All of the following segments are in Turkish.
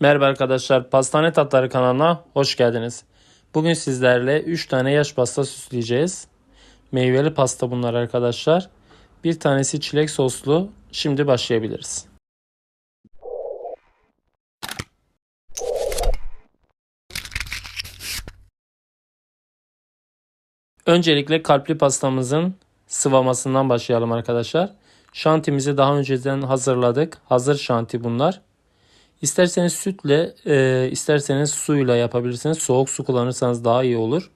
Merhaba arkadaşlar, Pastane Tatları kanalına hoş geldiniz. Bugün sizlerle 3 tane yaş pasta süsleyeceğiz. Meyveli pasta bunlar arkadaşlar. Bir tanesi çilek soslu. Şimdi başlayabiliriz. Öncelikle kalpli pastamızın sıvamasından başlayalım arkadaşlar. Şantimizi daha önceden hazırladık. Hazır şanti bunlar. İsterseniz sütle, e, isterseniz suyla yapabilirsiniz. Soğuk su kullanırsanız daha iyi olur.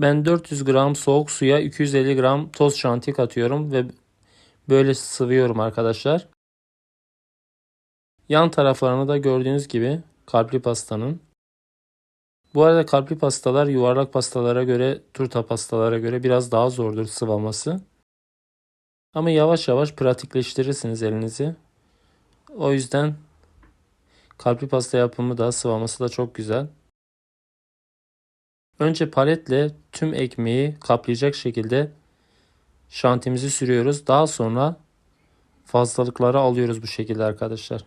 Ben 400 gram soğuk suya 250 gram toz şanti katıyorum ve böyle sıvıyorum arkadaşlar. Yan taraflarını da gördüğünüz gibi kalpli pastanın. Bu arada kalpli pastalar yuvarlak pastalara göre, turta pastalara göre biraz daha zordur sıvaması. Ama yavaş yavaş pratikleştirirsiniz elinizi. O yüzden kalpli pasta yapımı da sıvaması da çok güzel. Önce paletle tüm ekmeği kaplayacak şekilde şantimizi sürüyoruz. Daha sonra fazlalıkları alıyoruz bu şekilde arkadaşlar.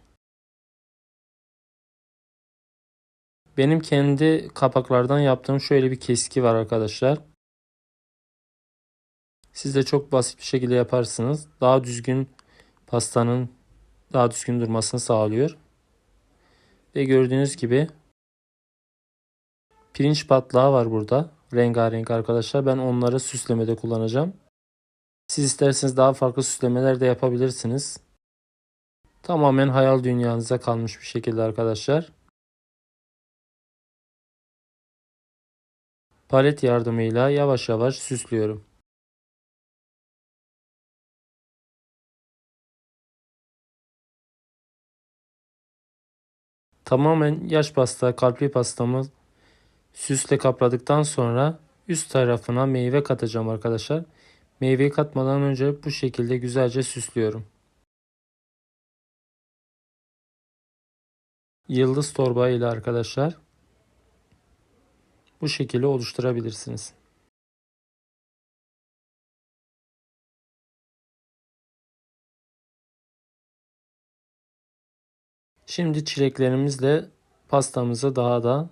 Benim kendi kapaklardan yaptığım şöyle bir keski var arkadaşlar. Siz de çok basit bir şekilde yaparsınız. Daha düzgün pastanın daha düzgün durmasını sağlıyor. Ve gördüğünüz gibi pirinç patlağı var burada. Rengarenk arkadaşlar. Ben onları süslemede kullanacağım. Siz isterseniz daha farklı süslemeler de yapabilirsiniz. Tamamen hayal dünyanıza kalmış bir şekilde arkadaşlar. Palet yardımıyla yavaş yavaş süslüyorum. Tamamen yaş pasta, kalpli pastamı süsle kapladıktan sonra üst tarafına meyve katacağım arkadaşlar. Meyveyi katmadan önce bu şekilde güzelce süslüyorum. Yıldız torba ile arkadaşlar bu şekilde oluşturabilirsiniz. Şimdi çileklerimizle pastamızı daha da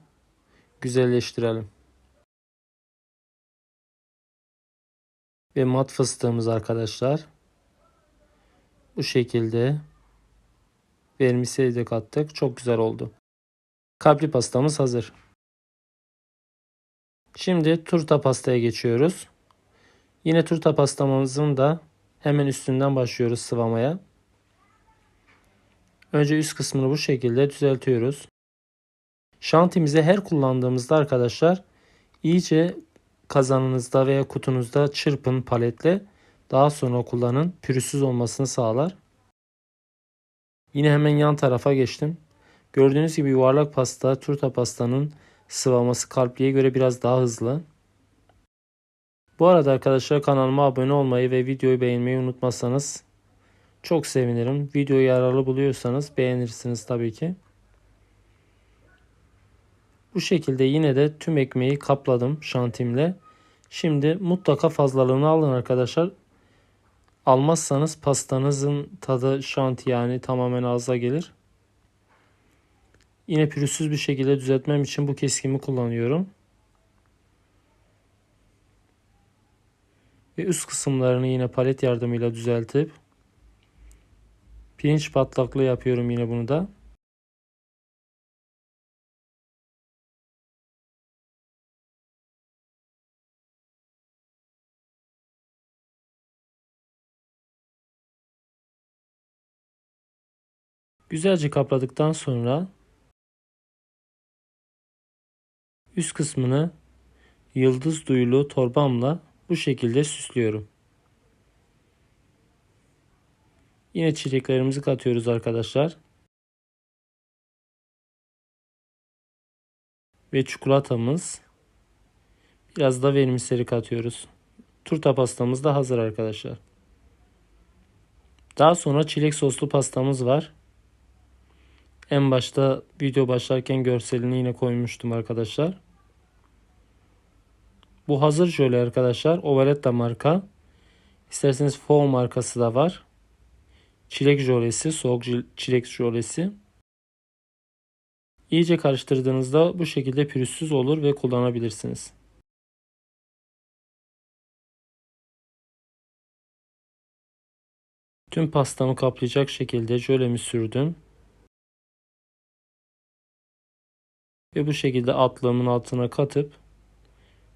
güzelleştirelim. Ve mat fıstığımız arkadaşlar. Bu şekilde vermiseyi de kattık. Çok güzel oldu. Kalpli pastamız hazır. Şimdi turta pastaya geçiyoruz. Yine turta pastamızın da hemen üstünden başlıyoruz sıvamaya. Önce üst kısmını bu şekilde düzeltiyoruz. Şantimizi her kullandığımızda arkadaşlar iyice kazanınızda veya kutunuzda çırpın paletle. Daha sonra kullanın. Pürüzsüz olmasını sağlar. Yine hemen yan tarafa geçtim. Gördüğünüz gibi yuvarlak pasta, turta pastanın sıvaması kalpliye göre biraz daha hızlı. Bu arada arkadaşlar kanalıma abone olmayı ve videoyu beğenmeyi unutmazsanız çok sevinirim. Videoyu yararlı buluyorsanız beğenirsiniz tabii ki. Bu şekilde yine de tüm ekmeği kapladım şantimle. Şimdi mutlaka fazlalığını alın arkadaşlar. Almazsanız pastanızın tadı şanti yani tamamen ağza gelir. Yine pürüzsüz bir şekilde düzeltmem için bu keskimi kullanıyorum. Ve üst kısımlarını yine palet yardımıyla düzeltip pirinç patlaklı yapıyorum yine bunu da. Güzelce kapladıktan sonra üst kısmını yıldız duyulu torbamla bu şekilde süslüyorum. Yine çileklerimizi katıyoruz arkadaşlar. Ve çikolatamız. Biraz da vermiseri katıyoruz. Turta pastamız da hazır arkadaşlar. Daha sonra çilek soslu pastamız var. En başta video başlarken görselini yine koymuştum arkadaşlar. Bu hazır jöle arkadaşlar. Ovaletta marka. İsterseniz Fo markası da var. Çilek jölesi, soğuk çilek jölesi. İyice karıştırdığınızda bu şekilde pürüzsüz olur ve kullanabilirsiniz. Tüm pastamı kaplayacak şekilde jölemi sürdüm. Ve bu şekilde atlığımın altına katıp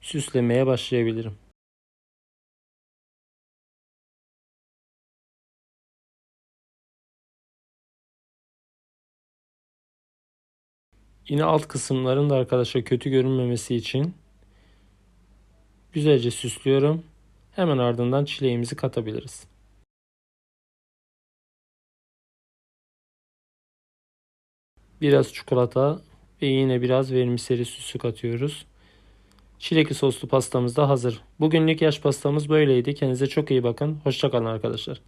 süslemeye başlayabilirim. Yine alt kısımların da arkadaşlar kötü görünmemesi için güzelce süslüyorum. Hemen ardından çileğimizi katabiliriz. Biraz çikolata ve yine biraz vermiseli süsü katıyoruz. Çilekli soslu pastamız da hazır. Bugünlük yaş pastamız böyleydi. Kendinize çok iyi bakın. Hoşçakalın arkadaşlar.